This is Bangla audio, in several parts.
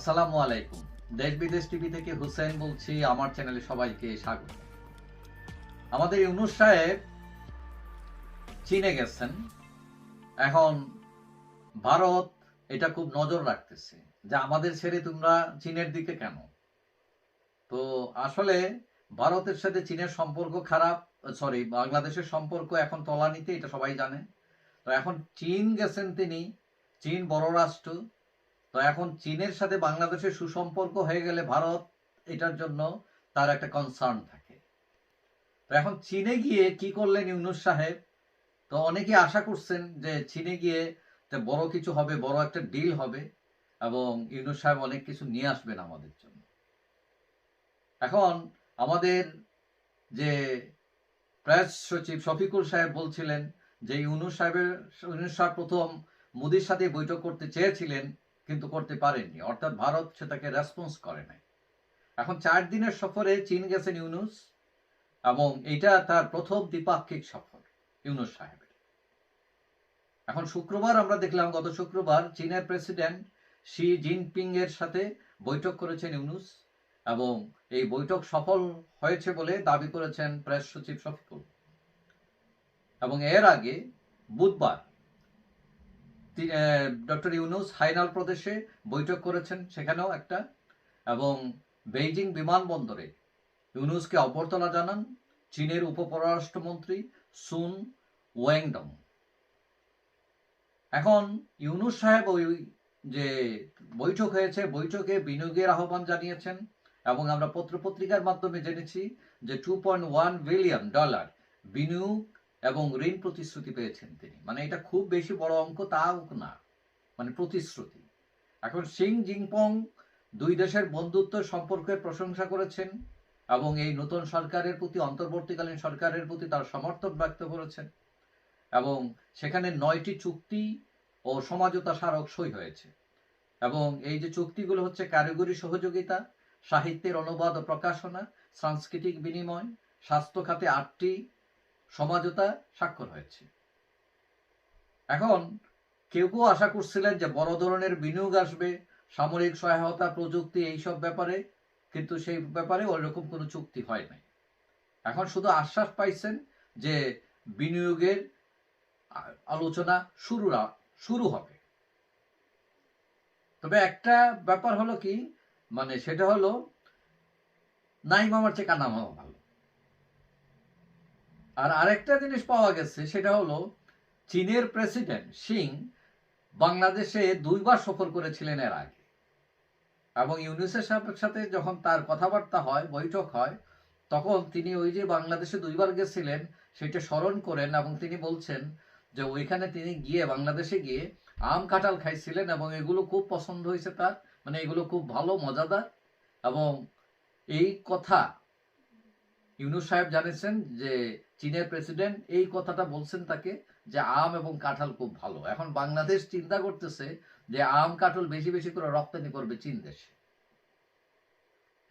আসসালামু আলাইকুম। দেশ বিদেশ টিভি থেকে হুসেন বলছি, আমার চ্যানেলে সবাইকে স্বাগত। আমাদের ইউনুস সাহেব চীনে গেছেন। এখন ভারত এটা খুব নজর রাখতেছে যে আমাদের ছেড়ে তোমরা চীনের দিকে কেন? তো আসলে ভারতের সাথে চীনের সম্পর্ক খারাপ সরি বাংলাদেশের সম্পর্ক এখন তলানিতে, এটা সবাই জানে। তো এখন চীন গেছেন তিনি, চীন বড় রাষ্ট্র। তো এখন চীনের সাথে বাংলাদেশের সুসম্পর্ক হয়ে গেলে ভারত এটার জন্য তার একটা কনসার্ন থাকে। তো এখন চীনে গিয়ে কি করলেন ইউনুস সাহেব? তো অনেকে আশা করছেন যে চীনে গিয়ে বড় কিছু হবে, বড় একটা ডিল হবে এবং ইউনুস সাহেব অনেক কিছু নিয়ে আসবেন আমাদের জন্য। এখন আমাদের যে প্রেস সচিব শফিকুল সাহেব বলছিলেন যে ইউনুস সাহেবের, ইউনুস সাহেব প্রথম মোদির সাথে বৈঠক করতে চেয়েছিলেন। কিন্তু করতে পারেননি। অর্থাৎ ভারত সেটাকে রেসপন্স করে নাই। এখন চার দিনের সফরে চীন গেছেন ইউনুস এবং এটা তার প্রথম দ্বিপাক্ষিক সফর ইউনুস সাহেবের। এখন শুক্রবার আমরা দেখলাম, গত শুক্রবার চীনের প্রেসিডেন্ট শি জিনপিং এর সাথে বৈঠক করেছেন ইউনুস এবং এই বৈঠক সফল হয়েছে বলে দাবি করেছেন প্রেস সচিব শফিকুল। এবং এর আগে বুধবার ডক্টর ইউনুস হাইনাল প্রদেশে বৈঠক করেছেন সেখানেও একটা, এবং বেইজিং বিমানবন্দরে ইউনুসকে অভ্যর্থনা জানান চীনের উপপররাষ্ট্রমন্ত্রী সুন ওয়েংডং। এখন ইউনুস সাহেব ওই যে বৈঠক হয়েছে, বৈঠকে বিনিয়োগের আহ্বান জানিয়েছেন, এবং আমরা পত্রপত্রিকার মাধ্যমে জেনেছি যে two point one billion dollar বিনিয়োগ এবং ঋণ প্রতিশ্রুতি পেয়েছেন তিনি। মানে এটা খুব বেশি বড় অঙ্ক তাও না। মানে প্রতিশ্রুতি। এখন সিং জিংপং দুই দেশের বন্ধুত্ব সম্পর্কের প্রশংসা করেছেন এবং এই নতুন সরকারের প্রতি, অন্তর্বর্তীকালীন সরকারের প্রতি তার সমর্থন ব্যক্ত করেছেন এবং সেখানে নয়টি চুক্তি ও সমাজতা স্মারক সই হয়েছে। এবং এই যে চুক্তিগুলো হচ্ছে কারিগরি সহযোগিতা, সাহিত্যের অনুবাদ ও প্রকাশনা, সাংস্কৃতিক বিনিময়, স্বাস্থ্য খাতে আটটি সমাজতা স্বাক্ষর হয়েছে। এখন কেউ কেউ আশা করছিলেন যে বড় ধরনের বিনিয়োগ আসবে, সামরিক সহায়তা, প্রযুক্তি এইসব ব্যাপারে, কিন্তু সেই ব্যাপারে ওই রকম কোনো চুক্তি হয় নাই। এখন শুধু আশ্বাস পাইছেন যে বিনিয়োগের আলোচনা শুরু শুরু হবে। তবে একটা ব্যাপার হলো কি মানে সেটা হলো নাই মামার চেয়ে কানা মামা ভালো। আর আরেকটা জিনিস পাওয়া গেছে, সেটা হলো চীনের প্রেসিডেন্ট সিং বাংলাদেশে দুইবার সফর করেছিলেন এর আগে। এবং ইউনিসেফ সাথে যখন তার কথাবার্তা হয়, বৈঠক হয়, তখন তিনি ওই যে বাংলাদেশে দুইবার গেছিলেন, সেটা স্মরণ করেন এবং তিনি বলছেন যে ওইখানে তিনি গিয়ে বাংলাদেশে গিয়ে আম কাঁঠাল খাইছিলেন এবং এগুলো খুব পছন্দ হয়েছে তার মানে এগুলো খুব ভালো, মজাদার এবং এই কথা ইউনুস সাহেব জানিয়েছেন যে, চীনের প্রেসিডেন্ট এই কথাটা বলছেন তাকে যে আম এবং কাঁঠাল খুব ভালো। এখন বাংলাদেশ চিন্তা করতেছে যে আম, কাঁঠাল বেশি বেশি করে রপ্তানি করবে চীন দেশে।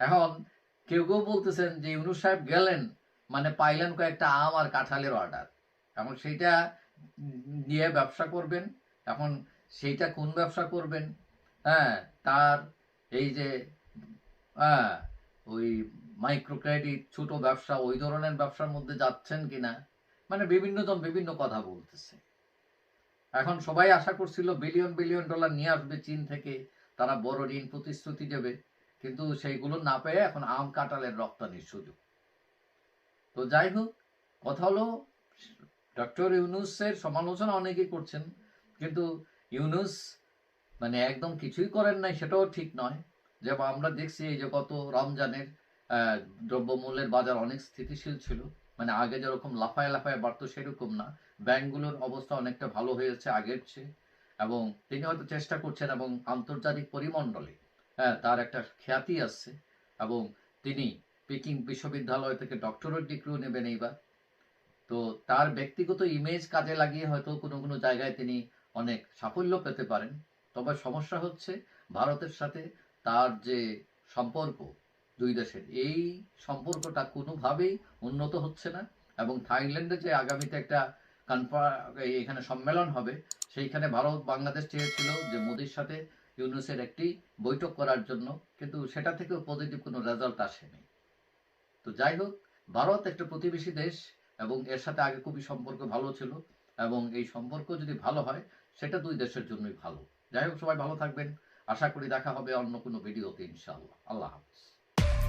এখন কেউ কেউ বলতেছেন যে ইউনুস সাহেব গেলেন মানে পাইলেন কয়েকটা আম আর কাঁঠালের অর্ডার। এখন সেইটা নিয়ে ব্যবসা করবেন। এখন সেইটা কোন ব্যবসা করবেন? হ্যাঁ তার এই যে হ্যাঁ ওই মাইক্রো ক্রেডিট ছোট ব্যবসা, ওই ধরনের ব্যবসার মধ্যে যাচ্ছেন কিনা? মানে বিভিন্ন জন বিভিন্ন কথা বলতেছে। এখন সবাই আশা করছিল বিলিয়ন বিলিয়ন ডলার নিয়ে আসবে চীন থেকে, তারা বড় ঋণ প্রতিশ্রুতি দেবে। কিন্তু সেইগুলো না পেয়ে এখন আম কাঁঠালের রপ্তানির সুযোগ। তো যাই হোক, কথা হলো, ডক্টর ইউনুসের সমালোচনা অনেকেই করছেন, কিন্তু ইউনুস মানে একদম কিছুই করেন নাই, সেটাও ঠিক নয়। যেমন আমরা দেখছি এই যে গত রমজানের দ্রব্যমূল্যের বাজার অনেক স্থিতিশীল ছিল। মানে আগে যেরকম লাফায় লাফায় বাড়তো সেরকম না। ব্যাংকগুলোর অবস্থা অনেকটা ভালো হয়েছে আগের চেয়ে। এবং তিনি হয়তো চেষ্টা করছেন এবং আন্তর্জাতিক পরিমণ্ডলে হ্যাঁ তার একটা খ্যাতি আসছে এবং তিনি পিকিং বিশ্ববিদ্যালয় থেকে ডক্টরেট ডিগ্রিও নেবেন এইবার। তো তার ব্যক্তিগত ইমেজ কাজে লাগিয়ে হয়তো কোনো কোনো জায়গায় তিনি অনেক সাফল্য পেতে পারেন। তবে সমস্যা হচ্ছে, ভারতের সাথে তার যে সম্পর্ক দুই দেশের। এই সম্পর্কটা কোনোভাবেই উন্নত হচ্ছে না এবং থাইল্যান্ডে যে আগামীতে একটা এখানে সম্মেলন হবে, সেইখানে ভারত, বাংলাদেশ চেয়েছিল যে মোদির সাথে ইউনুসের একটি বৈঠক করার জন্য, কিন্তু সেটা থেকেও পজিটিভ কোনো রেজাল্ট আসেনি। তো যাই হোক, ভারত একটা প্রতিবেশী দেশ এবং এর সাথে আগে খুবই সম্পর্ক ভালো ছিল এবং এই সম্পর্ক যদি ভালো হয়, সেটা দুই দেশের জন্যই ভালো। যাই হোক, সবাই ভালো থাকবেন। আশা করি দেখা হবে অন্য কোনো ভিডিওতে ইনশাআল্লাহ। আল্লাহ হাফিজ।